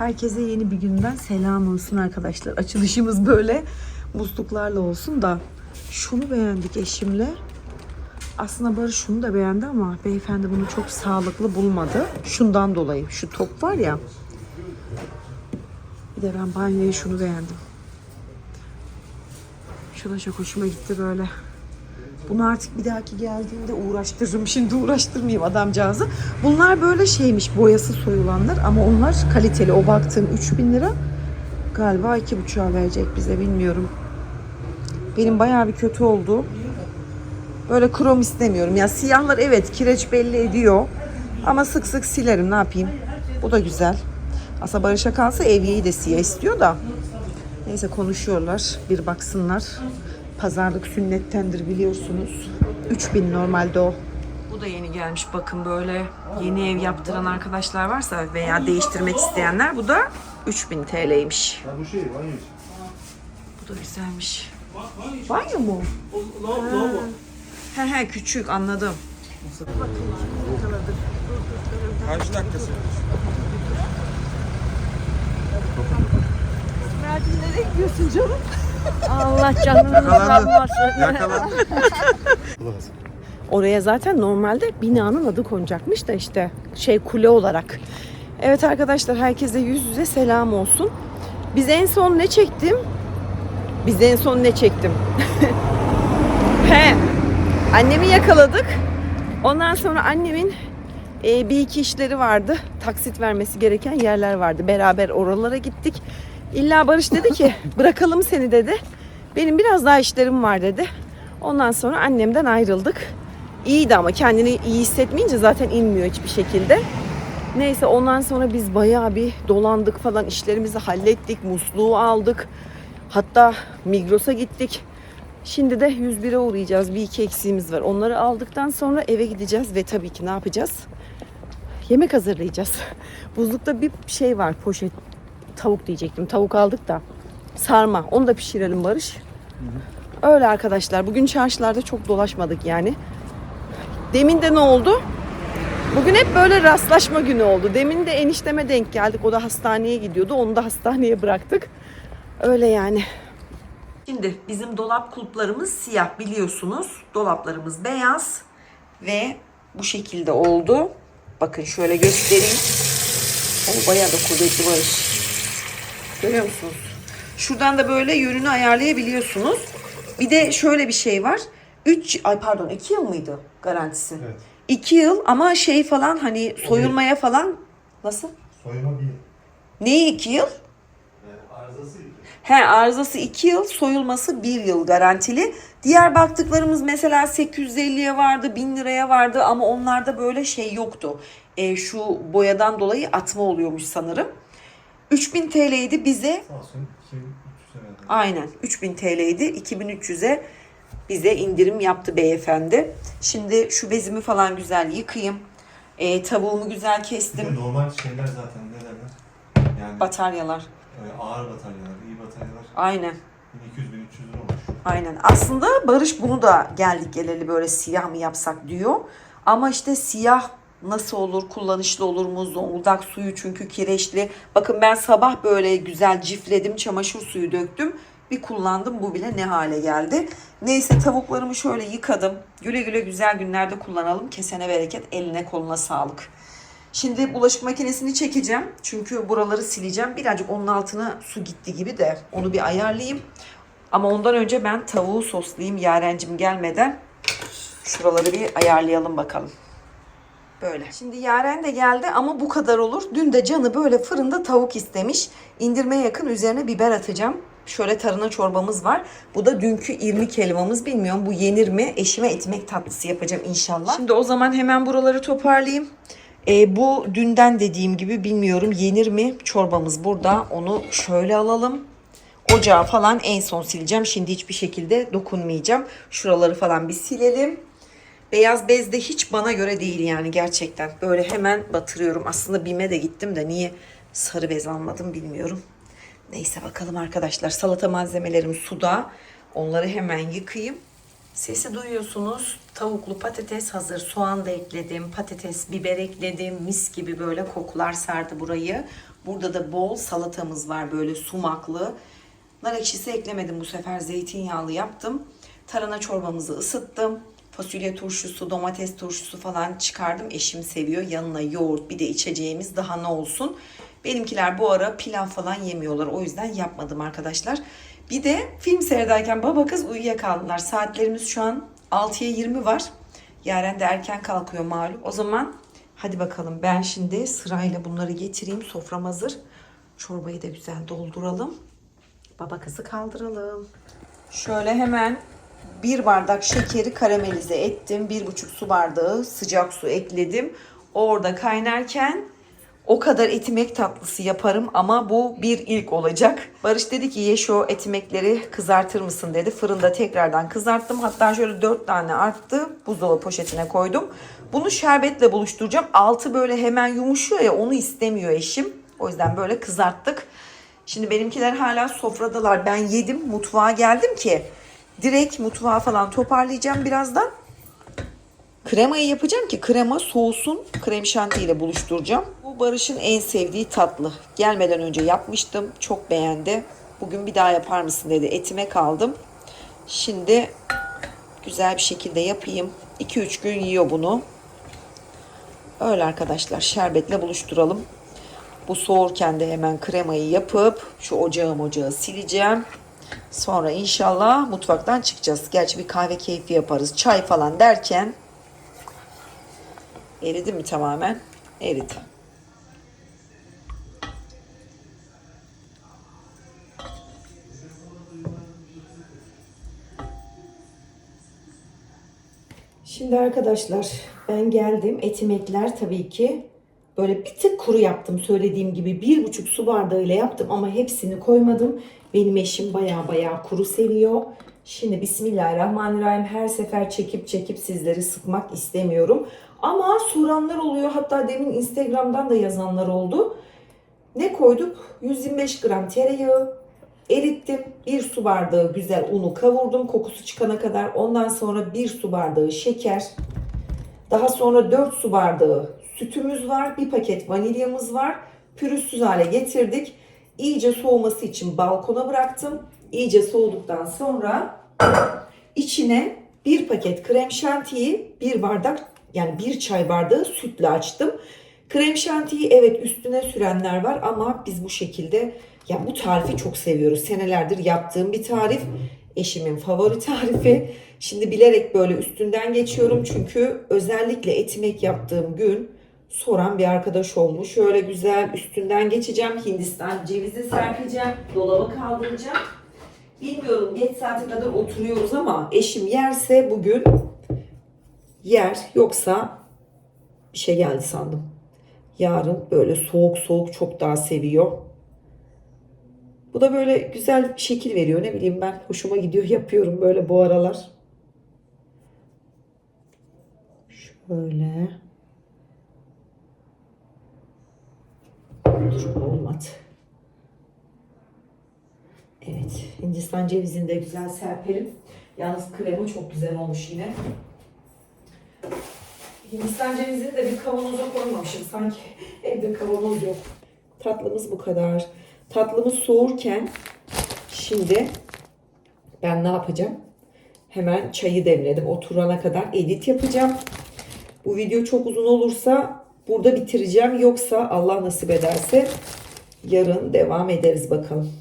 Herkese yeni bir günden selam olsun arkadaşlar. Açılışımız böyle musluklarla olsun da şunu beğendik eşimle. Aslında Barış şunu da beğendi ama beyefendi bunu çok sağlıklı bulmadı. Şundan dolayı şu top var ya. Bir de ben banyoya şunu beğendim. Şu da çok hoşuma gitti böyle. Bunu artık bir dahaki geldiğimde uğraştırırım. Şimdi uğraştırmayayım adamcağızı. Bunlar böyle şeymiş boyası soyulanlar ama onlar kaliteli. O baktığım 3000 lira galiba 2,5'a verecek bize bilmiyorum. Benim bayağı bir kötü oldu. Böyle krom istemiyorum. Ya siyahlar evet kireç belli ediyor. Ama sık sık silerim ne yapayım. Bu da güzel. Aslında Barış'a kalsa evyeyi de siyah istiyor da. Neyse konuşuyorlar. Bir baksınlar. Pazarlık sünnettendir biliyorsunuz. 3000 normalde o. Bu da yeni gelmiş bakın böyle yeni ev yaptıran arkadaşlar varsa veya değiştirmek isteyenler bu da 3000 TL'ymiş. Ya bu şey. Bu da güzelmiş. Banyo mu? He he küçük anladım. Kaç dakikası? Allah canını. Yakalandı. Oraya zaten normalde binanın adı konacakmış da işte şey kule olarak. Evet arkadaşlar herkese yüz yüze selam olsun. Biz en son ne çektim? Biz en son ne çektim? He. Annemi yakaladık. Ondan sonra annemin e, bir iki işleri vardı. Taksit vermesi gereken yerler vardı. Beraber oralara gittik. İlla Barış dedi ki bırakalım seni dedi. Benim biraz daha işlerim var dedi. Ondan sonra annemden ayrıldık. İyiydi ama kendini iyi hissetmeyince zaten inmiyor hiçbir şekilde. Neyse ondan sonra biz bayağı bir dolandık falan işlerimizi hallettik. Musluğu aldık. Hatta Migros'a gittik. Şimdi de 101'e uğrayacağız. Bir iki eksiğimiz var. Onları aldıktan sonra eve gideceğiz ve tabii ki ne yapacağız? Yemek hazırlayacağız. Buzlukta bir şey var poşet. Tavuk diyecektim. Tavuk aldık da. Sarma. Onu da pişirelim Barış. Öyle arkadaşlar. Bugün çarşılarda çok dolaşmadık yani. Demin de ne oldu? Bugün hep böyle rastlaşma günü oldu. Demin de enişteme denk geldik. O da hastaneye gidiyordu. Onu da hastaneye bıraktık. Öyle yani. Şimdi bizim dolap kulplarımız siyah biliyorsunuz. Dolaplarımız beyaz ve bu şekilde oldu. Bakın şöyle göstereyim. O bayağı da kuvvetli barış. Görüyor musunuz? Şuradan da böyle yönünü ayarlayabiliyorsunuz. Bir de şöyle bir şey var. 3 ay pardon 2 yıl mıydı garantisi? Evet. 2 yıl ama şey falan hani soyulmaya falan nasıl? Soyma bir. Neyi 2 yıl? Arızası iki. He arızası 2 yıl, soyulması 1 yıl garantili. Diğer baktıklarımız mesela 850'ye vardı, 1000 liraya vardı ama onlarda böyle şey yoktu. E, şu boyadan dolayı atma oluyormuş sanırım. 3000 TL'ydi bize. Sağ olsun 2300 seneden. Aynen 3000 TL'ydi. 2300'e bize indirim yaptı beyefendi. Şimdi şu bezimi falan güzel yıkayayım. E, tavuğumu güzel Bir de kestim. normal şeyler zaten ne derler? Yani Bataryalar. e, ağır bataryalar, iyi bataryalar Aynen. 1200-1300 lira olmuş. Aynen. Aslında Barış bunu da geldik geleli böyle siyah mı yapsak diyor. Ama işte siyah nasıl olur, kullanışlı olur mu? Zonguldak suyu çünkü kireçli. Bakın ben sabah böyle güzel cifledim, çamaşır suyu döktüm. Bir kullandım bu bile ne hale geldi. Neyse tavuklarımı şöyle yıkadım. Güle güle güzel günlerde kullanalım. Kesene bereket, eline koluna sağlık. Şimdi bulaşık makinesini çekeceğim. Çünkü buraları sileceğim. Birazcık onun altına su gitti gibi de onu bir ayarlayayım. Ama ondan önce ben tavuğu soslayayım yarencim gelmeden. Şuraları bir ayarlayalım bakalım. Böyle. Şimdi Yaren de geldi ama bu kadar olur. Dün de canı böyle fırında tavuk istemiş. İndirmeye yakın üzerine biber atacağım. Şöyle tarhana çorbamız var. Bu da dünkü irmik helvamız. Bilmiyorum bu yenir mi? Eşime etmek tatlısı yapacağım inşallah. Şimdi o zaman hemen buraları toparlayayım. E, bu dünden dediğim gibi bilmiyorum yenir mi? Çorbamız burada. Onu şöyle alalım. Ocağı falan en son sileceğim. Şimdi hiçbir şekilde dokunmayacağım. Şuraları falan bir silelim. Beyaz bez de hiç bana göre değil yani gerçekten. Böyle hemen batırıyorum. Aslında BİM'e de gittim de niye sarı bez almadım bilmiyorum. Neyse bakalım arkadaşlar. Salata malzemelerim suda. Onları hemen yıkayayım. Sesi duyuyorsunuz. Tavuklu patates hazır. Soğan da ekledim. Patates, biber ekledim. Mis gibi böyle kokular sardı burayı. Burada da bol salatamız var böyle sumaklı. Nar ekşisi eklemedim bu sefer zeytinyağlı yaptım. Tarhana çorbamızı ısıttım. Fasulye turşusu, domates turşusu falan çıkardım. Eşim seviyor. Yanına yoğurt bir de içeceğimiz daha ne olsun. Benimkiler bu ara pilav falan yemiyorlar. O yüzden yapmadım arkadaşlar. Bir de film seyrederken baba kız uyuyakaldılar. Saatlerimiz şu an 6'ya 20 var. Yaren de erken kalkıyor malum. O zaman hadi bakalım ben şimdi sırayla bunları getireyim. Sofram hazır. Çorbayı da güzel dolduralım. Baba kızı kaldıralım. Şöyle hemen bir bardak şekeri karamelize ettim. Bir buçuk su bardağı sıcak su ekledim. Orada kaynarken o kadar etimek tatlısı yaparım ama bu bir ilk olacak. Barış dedi ki Yeşo etimekleri kızartır mısın dedi. Fırında tekrardan kızarttım. Hatta şöyle dört tane arttı. Buzdolabı poşetine koydum. Bunu şerbetle buluşturacağım. Altı böyle hemen yumuşuyor ya onu istemiyor eşim. O yüzden böyle kızarttık. Şimdi benimkiler hala sofradalar. Ben yedim mutfağa geldim ki direkt mutfağı falan toparlayacağım birazdan. Kremayı yapacağım ki krema soğusun. Krem şanti ile buluşturacağım. Bu Barış'ın en sevdiği tatlı. Gelmeden önce yapmıştım. Çok beğendi. Bugün bir daha yapar mısın dedi. Etime kaldım. Şimdi güzel bir şekilde yapayım. 2-3 gün yiyor bunu. Öyle arkadaşlar şerbetle buluşturalım. Bu soğurken de hemen kremayı yapıp şu ocağım ocağı sileceğim. Sonra inşallah mutfaktan çıkacağız. Gerçi bir kahve keyfi yaparız. Çay falan derken eridi mi tamamen? Eridi. Şimdi arkadaşlar ben geldim. Etimekler tabii ki böyle bir tık kuru yaptım. Söylediğim gibi bir buçuk su bardağıyla yaptım ama hepsini koymadım. Benim eşim baya baya kuru seviyor. Şimdi Bismillahirrahmanirrahim her sefer çekip çekip sizleri sıkmak istemiyorum. Ama soranlar oluyor. Hatta demin Instagram'dan da yazanlar oldu. Ne koyduk? 125 gram tereyağı, erittim. Bir su bardağı güzel unu kavurdum kokusu çıkana kadar. Ondan sonra bir su bardağı şeker. Daha sonra 4 su bardağı sütümüz var. Bir paket vanilyamız var. Pürüzsüz hale getirdik. İyice soğuması için balkona bıraktım. İyice soğuduktan sonra içine bir paket krem şantiyi bir bardak yani bir çay bardağı sütle açtım. Krem şantiyi evet üstüne sürenler var ama biz bu şekilde ya bu tarifi çok seviyoruz. Senelerdir yaptığım bir tarif. Eşimin favori tarifi. Şimdi bilerek böyle üstünden geçiyorum çünkü özellikle etimek yaptığım gün soran bir arkadaş olmuş. Şöyle güzel üstünden geçeceğim. Hindistan cevizi serpeceğim. Dolaba kaldıracağım. Bilmiyorum geç saate kadar oturuyoruz ama eşim yerse bugün yer yoksa bir şey geldi sandım. Yarın böyle soğuk soğuk çok daha seviyor. Bu da böyle güzel şekil veriyor. Ne bileyim ben hoşuma gidiyor yapıyorum böyle bu aralar. Şöyle. Dur olmadı. Evet. Hindistan cevizini de güzel serpelim. Yalnız krema çok güzel olmuş yine. Hindistan cevizini de bir kavanoza koymamışım. Sanki evde kavanoz yok. Tatlımız bu kadar. Tatlımız soğurken şimdi ben ne yapacağım? Hemen çayı demledim. Oturana kadar edit yapacağım. Bu video çok uzun olursa burada bitireceğim. Yoksa Allah nasip ederse yarın devam ederiz bakalım.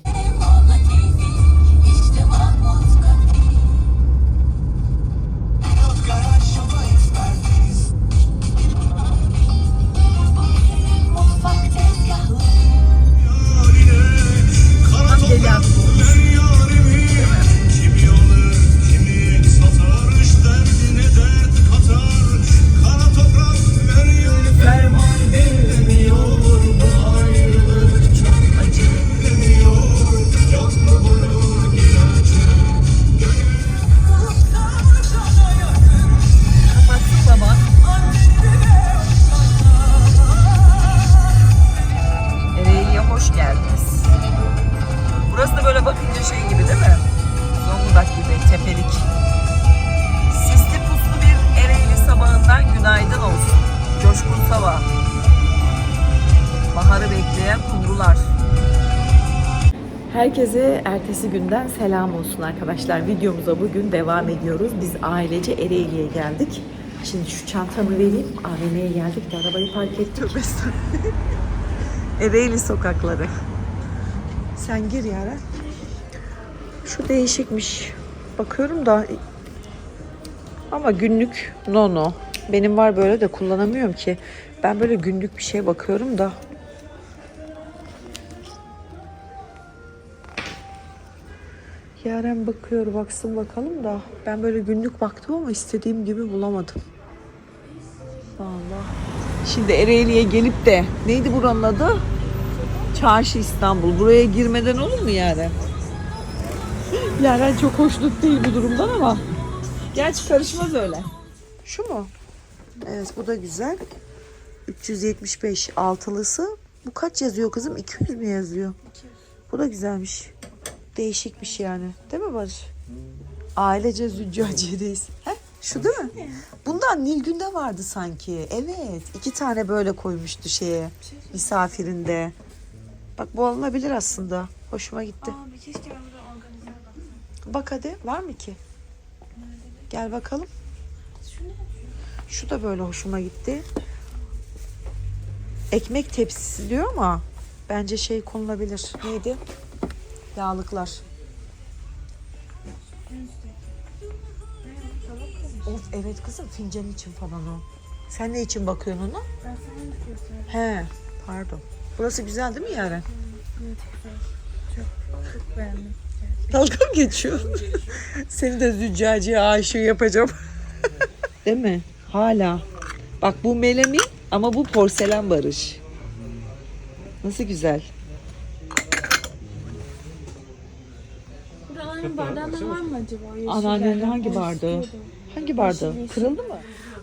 Bakınca şey gibi değil mi? Zonguldak gibi, tepelik. Sisli puslu bir Ereğli sabahından günaydın olsun. Coşkun sabah. Baharı bekleyen kumrular. Herkese ertesi günden selam olsun arkadaşlar. Videomuza bugün devam ediyoruz. Biz ailece Ereğli'ye geldik. Şimdi şu çantamı vereyim. AVM'ye geldik de arabayı park ettik. Ereğli sokakları. Sen gir yara. Şu değişikmiş. Bakıyorum da ama günlük no no. Benim var böyle de kullanamıyorum ki. Ben böyle günlük bir şey bakıyorum da. Yaren bakıyor baksın bakalım da. Ben böyle günlük baktım ama istediğim gibi bulamadım. Allah. Şimdi Ereğli'ye gelip de neydi buranın adı? Çarşı İstanbul. Buraya girmeden olur mu Yaren? Yaren çok hoşnut değil bu durumdan ama. Gerçi karışmaz öyle. Şu mu? Evet bu da güzel. 375 altılısı. Bu kaç yazıyor kızım? 200 mü yazıyor? Bu da güzelmiş. Değişikmiş yani. Değil mi Barış? Ailece züccaciyedeyiz. He? Şu değil mi? Bundan Nilgün'de vardı sanki. Evet. iki tane böyle koymuştu şeye. Misafirinde. Bak bu alınabilir aslında. Hoşuma gitti. Abi keşke ben. Bak hadi. Var mı ki? Gel bakalım. Şu da böyle hoşuma gitti. Ekmek tepsisi diyor ama bence şey konulabilir. Neydi? Yağlıklar. Of evet kızım fincan için falan o. Sen ne için bakıyorsun ona? Ne istiyorsun? He pardon. Burası güzel değil mi Yaren? Evet güzel. Çok, çok beğendim. Dalga mı geçiyor? Seni de züccaciye aşığı yapacağım. Değil mi? Hala. Bak bu melamin ama bu porselen barış. Nasıl güzel. Buraların bardağında var mı acaba? Yeşil Anneannenin bardak. hangi bardağı? Hangi bardağı? Kırıldı mı?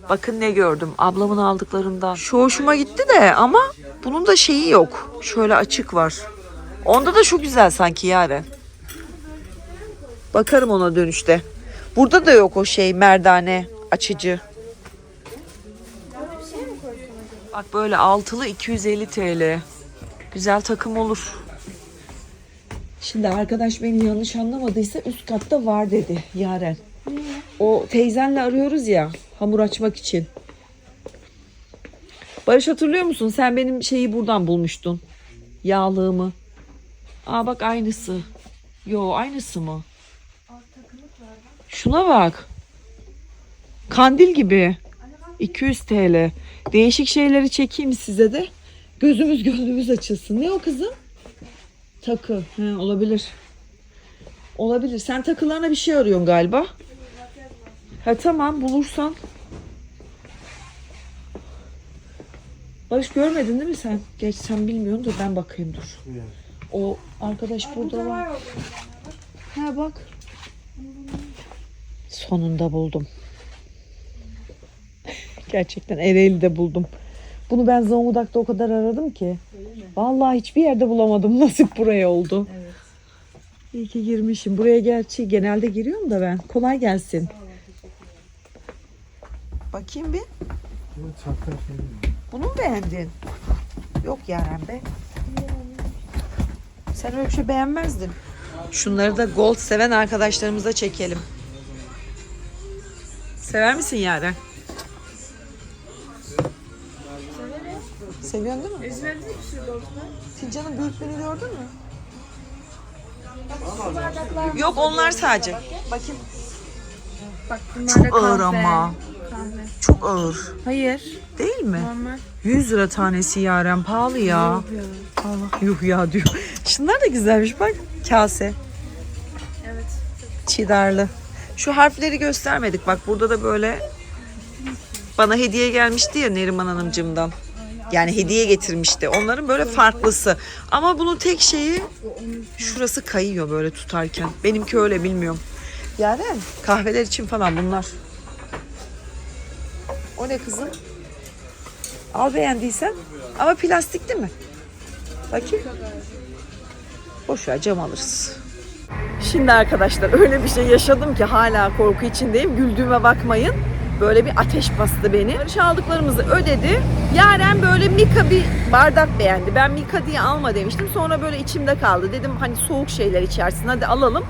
Bakın ne gördüm. Ablamın aldıklarından. Şu hoşuma gitti de ama bunun da şeyi yok. Şöyle açık var. Onda da şu güzel sanki Yaren. Bakarım ona dönüşte. Burada da yok o şey merdane açıcı. Bak böyle altılı 250 TL. Güzel takım olur. Şimdi arkadaş beni yanlış anlamadıysa üst katta var dedi Yaren. O teyzenle arıyoruz ya hamur açmak için. Barış hatırlıyor musun? Sen benim şeyi buradan bulmuştun. Yağlığımı. Aa bak aynısı. Yo aynısı mı? Şuna bak. Kandil gibi. 200 TL. Değişik şeyleri çekeyim size de. Gözümüz gönlümüz açılsın. Ne o kızım? Takı. He, olabilir. Olabilir. Sen takılarına bir şey arıyorsun galiba. Ha tamam bulursan. Barış görmedin değil mi sen? Geç sen bilmiyorsun da ben bakayım dur. O arkadaş burada var. Ha bak. Sonunda buldum. Gerçekten Ereğli'de buldum. Bunu ben Zonguldak'ta o kadar aradım ki. Vallahi hiçbir yerde bulamadım. Nasip buraya oldu. İyi ki girmişim. Buraya gerçi genelde giriyorum da ben. Kolay gelsin. Bakayım bir. Bunu mu beğendin? Yok Yaren be. Sen öyle bir şey beğenmezdin. Şunları da gold seven arkadaşlarımıza çekelim. Sever misin Yaren? Seviyorsun değil mi? Değil mi şu goldlar? Fincanın büyüklüğünü gördün mü? Yok onlar sadece. Bakayım. Bak bunlar da Çok ağır kahve. ama. Kahve. Çok ağır. Hayır. Değil mi? Normal. 100 lira tanesi Yaren pahalı ya. Allah yuh ya diyor. Şunlar da güzelmiş bak. Kase. Evet. Çidarlı. Şu harfleri göstermedik. Bak burada da böyle bana hediye gelmişti ya Neriman Hanımcığımdan. Yani hediye getirmişti. Onların böyle farklısı. Ama bunun tek şeyi şurası kayıyor böyle tutarken. Benimki öyle bilmiyorum. Yaren kahveler için falan bunlar. O ne kızım? Al beğendiysen. Ama plastik değil mi? Bakayım. Boş cam alırız. Şimdi arkadaşlar öyle bir şey yaşadım ki hala korku içindeyim. Güldüğüme bakmayın. Böyle bir ateş bastı beni. Barış aldıklarımızı ödedi. Yaren böyle Mika bir bardak beğendi. Ben Mika diye alma demiştim. Sonra böyle içimde kaldı. Dedim hani soğuk şeyler içersin hadi alalım.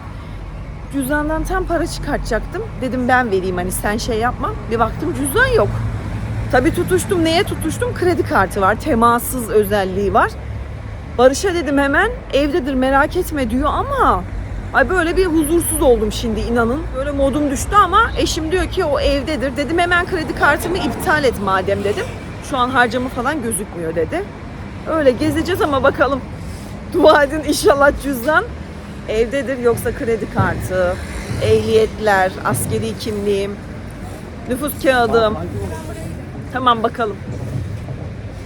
Cüzdandan tam para çıkartacaktım. Dedim ben vereyim hani sen şey yapma. Bir baktım cüzdan yok. Tabii tutuştum. Neye tutuştum? Kredi kartı var. Temassız özelliği var. Barış'a dedim hemen evdedir merak etme diyor ama ay böyle bir huzursuz oldum şimdi inanın. Böyle modum düştü ama eşim diyor ki o evdedir. Dedim hemen kredi kartımı iptal et madem dedim. Şu an harcama falan gözükmüyor dedi. Öyle gezeceğiz ama bakalım. Dua edin inşallah cüzdan evdedir yoksa kredi kartı, ehliyetler, askeri kimliğim, nüfus kağıdım. Tamam bakalım.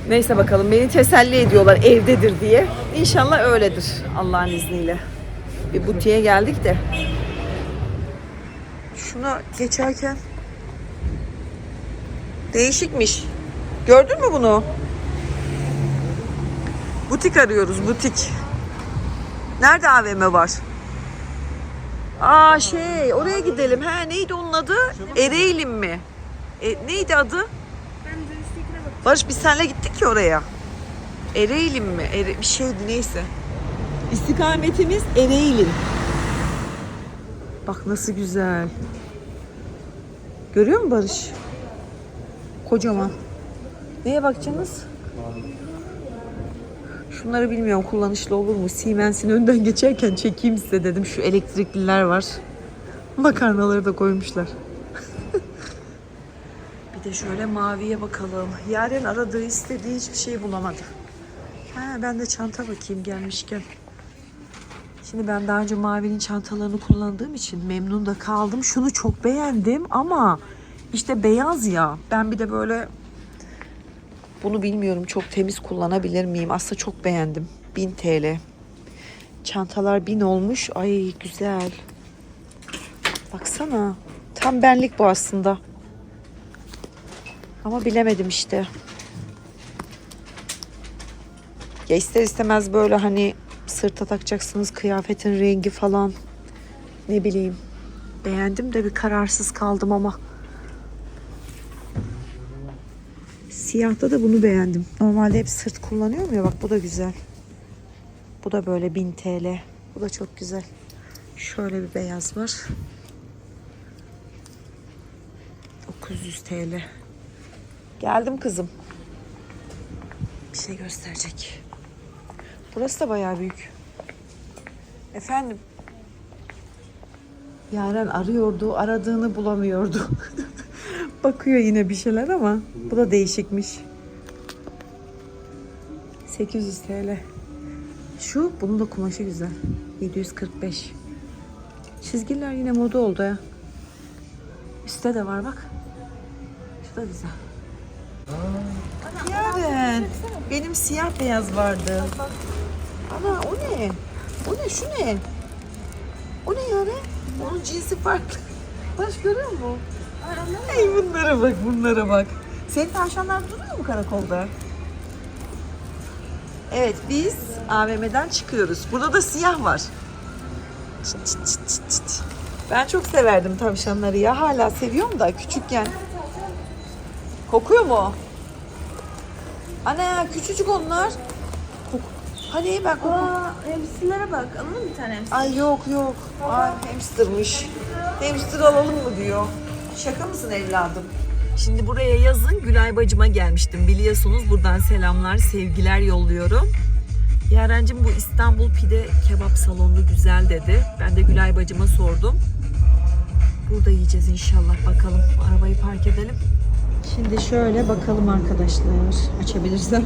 Neyse bakalım beni teselli ediyorlar evdedir diye. İnşallah öyledir Allah'ın izniyle. Bir butiğe geldik de. Şuna geçerken değişikmiş. Gördün mü bunu? Butik arıyoruz butik. Nerede AVM var? Aa şey oraya gidelim. Ha neydi onun adı? Ereğlim mi? E, neydi adı? Barış biz seninle gittik ki oraya. Ereğlim mi? Ere, bir şeydi neyse. İstikametimiz Ereğlim. Bak nasıl güzel. Görüyor musun Barış? Kocaman. Neye bakacaksınız? Şunları bilmiyorum kullanışlı olur mu? Siemens'in önden geçerken çekeyim size dedim. Şu elektrikliler var. Makarnaları da koymuşlar. Bir de şöyle maviye bakalım. Yaren aradığı istediği hiçbir şey bulamadı. Ha, ben de çanta bakayım gelmişken. Şimdi ben daha önce mavinin çantalarını kullandığım için memnun da kaldım. Şunu çok beğendim ama işte beyaz ya. Ben bir de böyle bunu bilmiyorum çok temiz kullanabilir miyim? Aslında çok beğendim. 1000 TL. Çantalar 1000 olmuş. Ay güzel. Baksana. Tam benlik bu aslında. Ama bilemedim işte. Ya ister istemez böyle hani sırta takacaksınız kıyafetin rengi falan. Ne bileyim. Beğendim de bir kararsız kaldım ama. Siyahta da bunu beğendim. Normalde hep sırt kullanıyorum ya bak bu da güzel. Bu da böyle 1000 TL. Bu da çok güzel. Şöyle bir beyaz var. 900 TL. Geldim kızım. Bir şey gösterecek. Burası da bayağı büyük. Efendim? Yaren arıyordu, aradığını bulamıyordu. Bakıyor yine bir şeyler ama bu da değişikmiş. 800 TL. Şu, bunun da kumaşı güzel. 745. Çizgiler yine moda oldu ya. Üstte de var bak. Şu da güzel. Yaren. Benim siyah beyaz vardı. Ana o ne? O ne? Şu ne? O ne Yaren? Onun cinsi farklı. Baş görüyor musun? Ay bunlara bak bunlara bak. Senin tavşanlar duruyor mu karakolda? Evet biz AVM'den çıkıyoruz. Burada da siyah var. Çıt çıt çıt çıt çıt. Ben çok severdim tavşanları ya. Hala seviyorum da küçükken. Kokuyor mu? Ana küçücük onlar. Hani ben koku... Aa, hamsterlara bak. Alalım bir tane hamster? Ay yok yok. Ay hamstermış. Hamster alalım mı diyor. Şaka mısın evladım? Şimdi buraya yazın Gülay bacıma gelmiştim. Biliyorsunuz buradan selamlar, sevgiler yolluyorum. Yarencim bu İstanbul Pide Kebap Salonu güzel dedi. Ben de Gülay bacıma sordum. Burada yiyeceğiz inşallah. Bakalım arabayı park edelim. Şimdi şöyle bakalım arkadaşlar. Açabilirsem.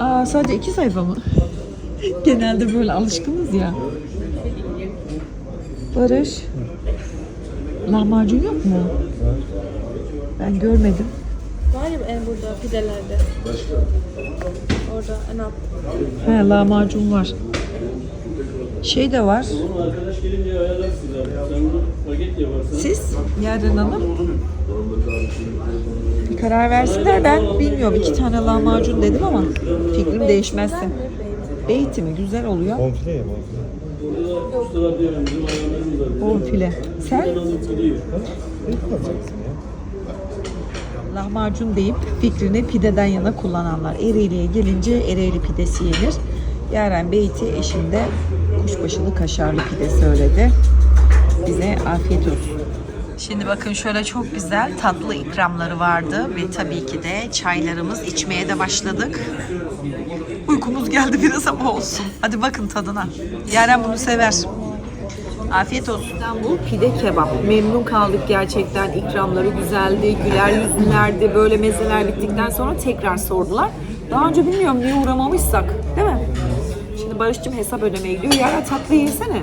Aa sadece iki sayfa mı? Genelde böyle alışkınız ya. Barış. Lahmacun yok mu? Ben görmedim. Var ya en burada pidelerde. Orada en alt. He lahmacun var. Şey de var. Arkadaş gelince ayarlarsın abi. Sen bunu paket yaparsan. Siz Yaren Hanım. Bir karar versinler. Ben bilmiyorum. iki tane lahmacun dedim ama fikrim değişmezse. Beyti mi? Güzel oluyor. Komple ya Burada ustalar diyelim bizim ayarlarımız var. Bonfile. Sen alıp lahmacun deyip fikrini pideden yana kullananlar. Ereğli'ye gelince Ereğli pidesi yenir. Yaren Beyti eşimde kuşbaşılı kaşarlı pide söyledi. Bize afiyet olsun. Şimdi bakın şöyle çok güzel tatlı ikramları vardı ve tabii ki de çaylarımız içmeye de başladık. Uykumuz geldi biraz ama olsun. Hadi bakın tadına. Yaren bunu sever. Afiyet olsun. İstanbul pide kebap. Memnun kaldık gerçekten. İkramları güzeldi, güler yüzlülerdi. Böyle mezeler bittikten sonra tekrar sordular. Daha önce bilmiyorum niye uğramamışsak. Değil mi? Barış'cığım hesap ödemeye gidiyor. Yaren tatlı yesene.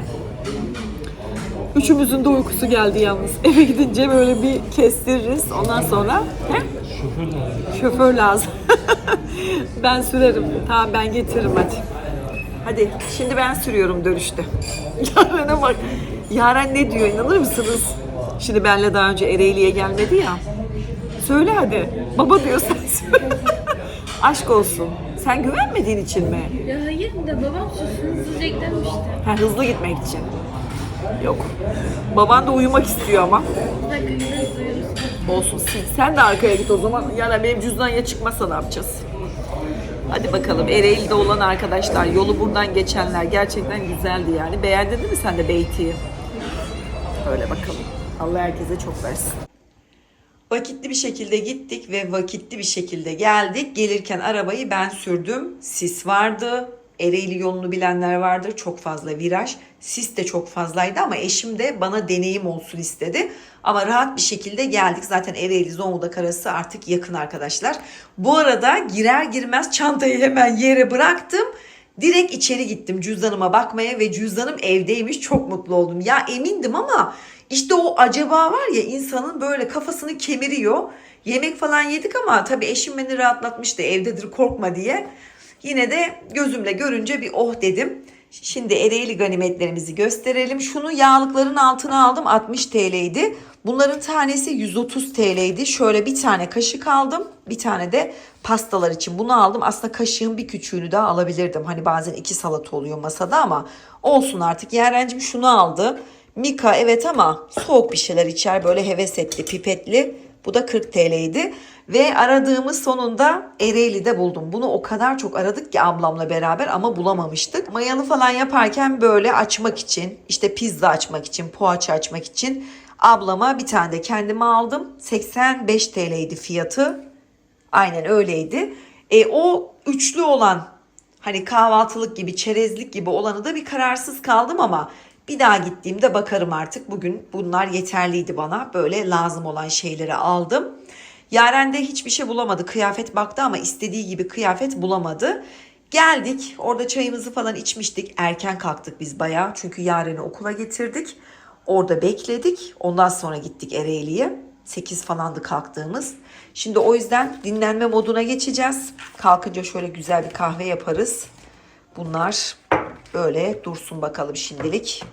Üçümüzün de uykusu geldi yalnız. Eve gidince böyle bir kestiririz. Ondan sonra he? Şoför lazım. şoför lazım. ben sürerim. Tamam ben getiririm hadi. Hadi şimdi ben sürüyorum dönüşte. Yaren'e bak. Yaren ne diyor inanır mısınız? Şimdi benle daha önce Ereğli'ye gelmedi ya. Söyle hadi. Baba diyor sen söyle. Aşk olsun. Sen güvenmediğin için mi? Ya hayır da babam sussun hızlıca gidelim işte. Ha, hızlı gitmek için. Yok. Baban da uyumak istiyor ama. Bir dakika gideriz uyuruz. Olsun. Sen de arkaya git o zaman. Yani benim cüzdan ya çıkmazsa ne yapacağız? Hadi bakalım Ereğli'de olan arkadaşlar, yolu buradan geçenler gerçekten güzeldi yani. Beğendin değil mi sen de Beyti'yi? Öyle bakalım. Allah herkese çok versin. Vakitli bir şekilde gittik ve vakitli bir şekilde geldik. Gelirken arabayı ben sürdüm. Sis vardı. Ereğli yolunu bilenler vardır. Çok fazla viraj. Sis de çok fazlaydı ama eşim de bana deneyim olsun istedi. Ama rahat bir şekilde geldik. Zaten Ereğli Zonguldak arası artık yakın arkadaşlar. Bu arada girer girmez çantayı hemen yere bıraktım. Direkt içeri gittim cüzdanıma bakmaya ve cüzdanım evdeymiş. Çok mutlu oldum. Ya emindim ama işte o acaba var ya insanın böyle kafasını kemiriyor. Yemek falan yedik ama tabii eşim beni rahatlatmıştı evdedir korkma diye. Yine de gözümle görünce bir oh dedim. Şimdi Ereğli ganimetlerimizi gösterelim. Şunu yağlıkların altına aldım 60 TL'ydi. Bunların tanesi 130 TL'ydi. Şöyle bir tane kaşık aldım. Bir tane de pastalar için bunu aldım. Aslında kaşığın bir küçüğünü daha alabilirdim. Hani bazen iki salata oluyor masada ama olsun artık. Yarencim şunu aldı. Mika evet ama soğuk bir şeyler içer böyle heves etti pipetli. Bu da 40 TL'ydi. Ve aradığımız sonunda Ereğli'de buldum. Bunu o kadar çok aradık ki ablamla beraber ama bulamamıştık. Mayalı falan yaparken böyle açmak için, işte pizza açmak için, poğaça açmak için ablama bir tane de kendime aldım. 85 TL'ydi fiyatı. Aynen öyleydi. E, o üçlü olan hani kahvaltılık gibi, çerezlik gibi olanı da bir kararsız kaldım ama bir daha gittiğimde bakarım artık. Bugün bunlar yeterliydi bana. Böyle lazım olan şeyleri aldım. Yaren'de hiçbir şey bulamadı. Kıyafet baktı ama istediği gibi kıyafet bulamadı. Geldik. Orada çayımızı falan içmiştik. Erken kalktık biz bayağı. Çünkü Yaren'i okula getirdik. Orada bekledik. Ondan sonra gittik Ereğli'ye. 8 falandı kalktığımız. Şimdi o yüzden dinlenme moduna geçeceğiz. Kalkınca şöyle güzel bir kahve yaparız. Bunlar böyle dursun bakalım şimdilik.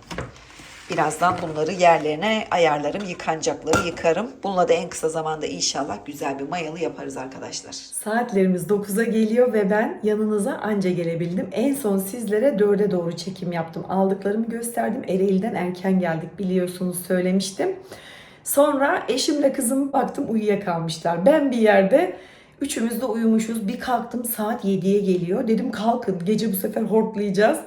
Birazdan bunları yerlerine ayarlarım, yıkanacakları yıkarım. Bununla da en kısa zamanda inşallah güzel bir mayalı yaparız arkadaşlar. Saatlerimiz 9'a geliyor ve ben yanınıza anca gelebildim. En son sizlere 4'e doğru çekim yaptım. Aldıklarımı gösterdim. Ereğli'den erken geldik biliyorsunuz söylemiştim. Sonra eşimle kızım baktım uyuyakalmışlar. Ben bir yerde üçümüz de uyumuşuz. Bir kalktım saat 7'ye geliyor. Dedim kalkın gece bu sefer hortlayacağız.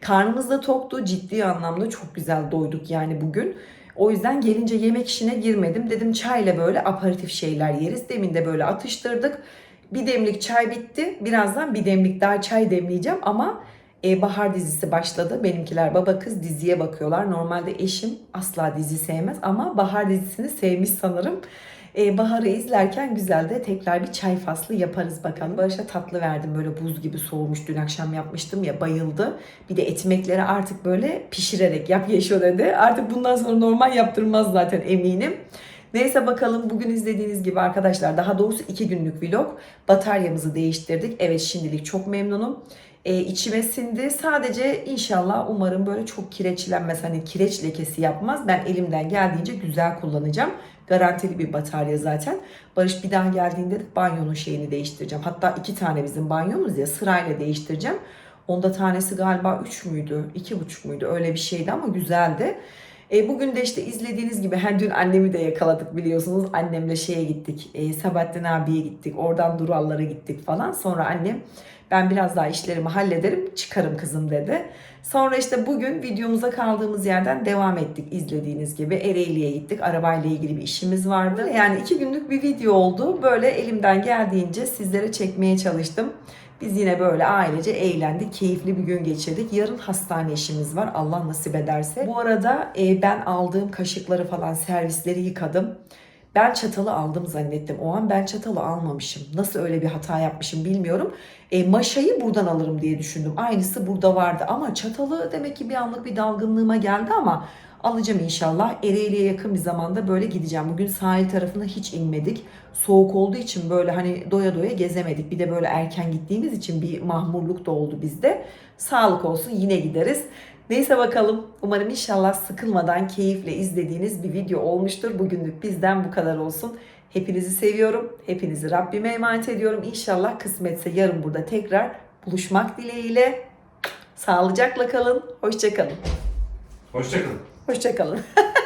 Karnımız da toktu ciddi anlamda çok güzel doyduk yani bugün. O yüzden gelince yemek işine girmedim. Dedim çayla böyle aparatif şeyler yeriz. Demin de böyle atıştırdık. Bir demlik çay bitti. Birazdan bir demlik daha çay demleyeceğim ama e, Bahar dizisi başladı. Benimkiler baba kız diziye bakıyorlar. Normalde eşim asla dizi sevmez ama Bahar dizisini sevmiş sanırım. E, Bahar'ı izlerken güzel de tekrar bir çay faslı yaparız bakalım. Barış'a tatlı verdim böyle buz gibi soğumuş. Dün akşam yapmıştım ya bayıldı. Bir de ekmekleri artık böyle pişirerek yap yeşil dedi. Artık bundan sonra normal yaptırmaz zaten eminim. Neyse bakalım bugün izlediğiniz gibi arkadaşlar daha doğrusu iki günlük vlog. Bataryamızı değiştirdik. Evet şimdilik çok memnunum. E, içime sindi. Sadece inşallah umarım böyle çok kireçlenmez. Hani kireç lekesi yapmaz. Ben elimden geldiğince güzel kullanacağım. Garantili bir batarya zaten. Barış bir daha geldiğinde de banyonun şeyini değiştireceğim. Hatta iki tane bizim banyomuz ya sırayla değiştireceğim. Onda tanesi galiba 3 müydü? 2,5 muydu? Öyle bir şeydi ama güzeldi. E, bugün de işte izlediğiniz gibi her dün annemi de yakaladık biliyorsunuz. Annemle şeye gittik. E, Sabahattin abiye gittik. Oradan Durallara gittik falan. Sonra annem ben biraz daha işlerimi hallederim çıkarım kızım dedi. Sonra işte bugün videomuza kaldığımız yerden devam ettik izlediğiniz gibi. Ereğli'ye gittik. Arabayla ilgili bir işimiz vardı. Yani iki günlük bir video oldu. Böyle elimden geldiğince sizlere çekmeye çalıştım. Biz yine böyle ailece eğlendik, keyifli bir gün geçirdik. Yarın hastane işimiz var Allah nasip ederse. Bu arada e, ben aldığım kaşıkları falan servisleri yıkadım. Ben çatalı aldım zannettim. O an ben çatalı almamışım. Nasıl öyle bir hata yapmışım bilmiyorum. E, maşayı buradan alırım diye düşündüm. Aynısı burada vardı ama çatalı demek ki bir anlık bir dalgınlığıma geldi ama alacağım inşallah. Ereğli'ye yakın bir zamanda böyle gideceğim. Bugün sahil tarafına hiç inmedik. Soğuk olduğu için böyle hani doya doya gezemedik. Bir de böyle erken gittiğimiz için bir mahmurluk da oldu bizde. Sağlık olsun yine gideriz. Neyse bakalım. Umarım inşallah sıkılmadan keyifle izlediğiniz bir video olmuştur. Bugünlük bizden bu kadar olsun. Hepinizi seviyorum. Hepinizi Rabbime emanet ediyorum. İnşallah kısmetse yarın burada tekrar buluşmak dileğiyle. Sağlıcakla kalın. Hoşçakalın. Hoşçakalın. Hoşçakalın.